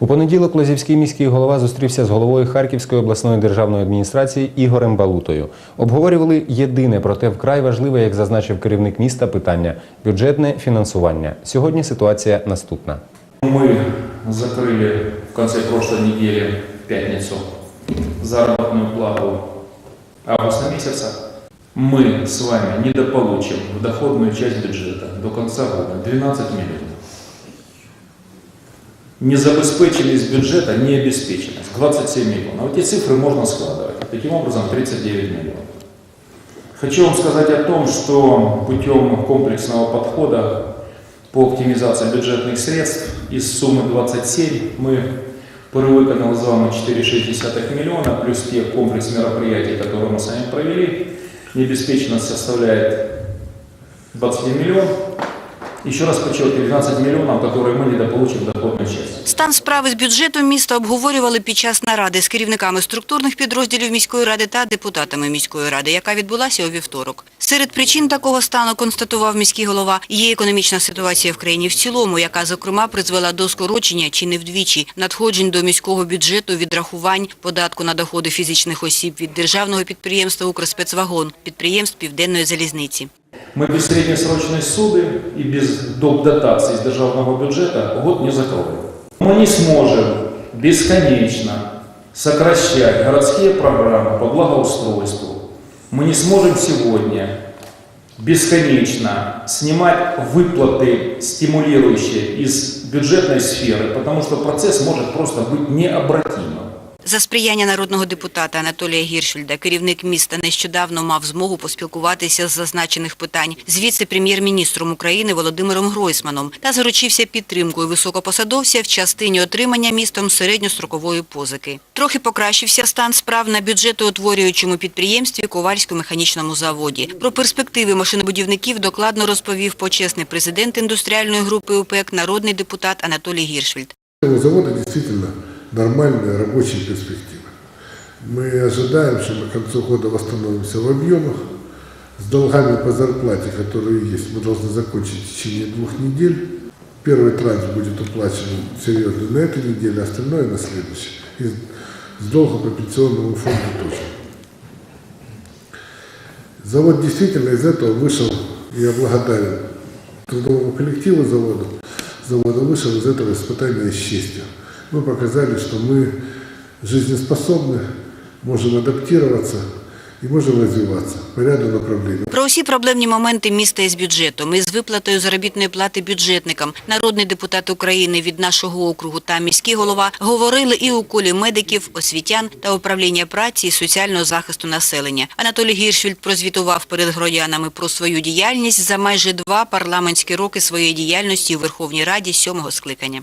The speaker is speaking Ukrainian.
У понеділок Лозівський міський голова зустрівся з головою Харківської обласної державної адміністрації Ігорем Балутою. Обговорювали єдине, проте вкрай важливе, як зазначив керівник міста, питання бюджетне фінансування. Сьогодні ситуація наступна. Мы закрыли в конце прошлой недели, в пятницу, заработную плату августа месяца. Мы с вами недополучим в доходную часть бюджета до конца года 12 миллионов. Незабезпеченность бюджета, не обеспеченность 27 миллионов. Эти цифры можно складывать. Таким образом 39 миллионов. Хочу вам сказать о том, что путем комплексного подхода по оптимизации бюджетных средств из суммы 27 мы перевыконали з вами 4,6 миллиона, плюс те комплекс мероприятий, которые мы с вами провели. Необеспеченность составляет 21 миллион. Еще раз подчеркиваю, 12 миллионов, которые мы недополучим доходную часть. Стан справи з бюджетом міста обговорювали під час наради з керівниками структурних підрозділів міської ради та депутатами міської ради, яка відбулася у вівторок. Серед причин такого стану, констатував міський голова, є економічна ситуація в країні в цілому, яка, зокрема, призвела до скорочення чи не вдвічі надходжень до міського бюджету відрахувань податку на доходи фізичних осіб від державного підприємства «Укрспецвагон», підприємств Південної залізниці Мы без среднесрочной суды и без доп. дотаций из державного бюджета год не закроем. Мы не сможем бесконечно сокращать городские программы по благоустройству. Мы не сможем сегодня бесконечно снимать выплаты стимулирующие из бюджетной сферы, потому что процесс может просто быть необратимым. За сприяння народного депутата Анатолія Гіршфельда керівник міста нещодавно мав змогу поспілкуватися з зазначених питань з віце-прем'єр-міністром України Володимиром Гройсманом та заручився підтримкою високопосадовця в частині отримання містом середньострокової позики. Трохи покращився стан справ на бюджетоутворюючому підприємстві Ковальсько-механічному заводі. Про перспективи машинобудівників докладно розповів почесний президент індустріальної групи УПЕК народний депутат Анатолій Гіршфельд. У действительно нормальные рабочие перспективы. Мы ожидаем, что мы к концу года восстановимся в объемах. С долгами по зарплате, которые есть, мы должны закончить в течение двух недель. Первый транш будет уплачен серьезно на этой неделе, остальное на следующей. И с долга по пенсионному фонду тоже. Завод действительно из этого вышел, я благодарен трудовому коллективу завода, завода вышел из этого испытания с честью. Мы показали, что мы жизнеспособны, можем адаптироваться и можем развиваться по ряду направлений. Про усі проблемні моменти міста із бюджетом, із виплатою заробітної плати бюджетникам, народний депутат України від нашого округу та міський голова говорили і у колі медиків, освітян та управління праці і соціального захисту населення. Анатолій Гіршфільд прозвітував перед громадянами про свою діяльність за майже два парламентські роки своєї діяльності у Верховній Раді сьомого скликання.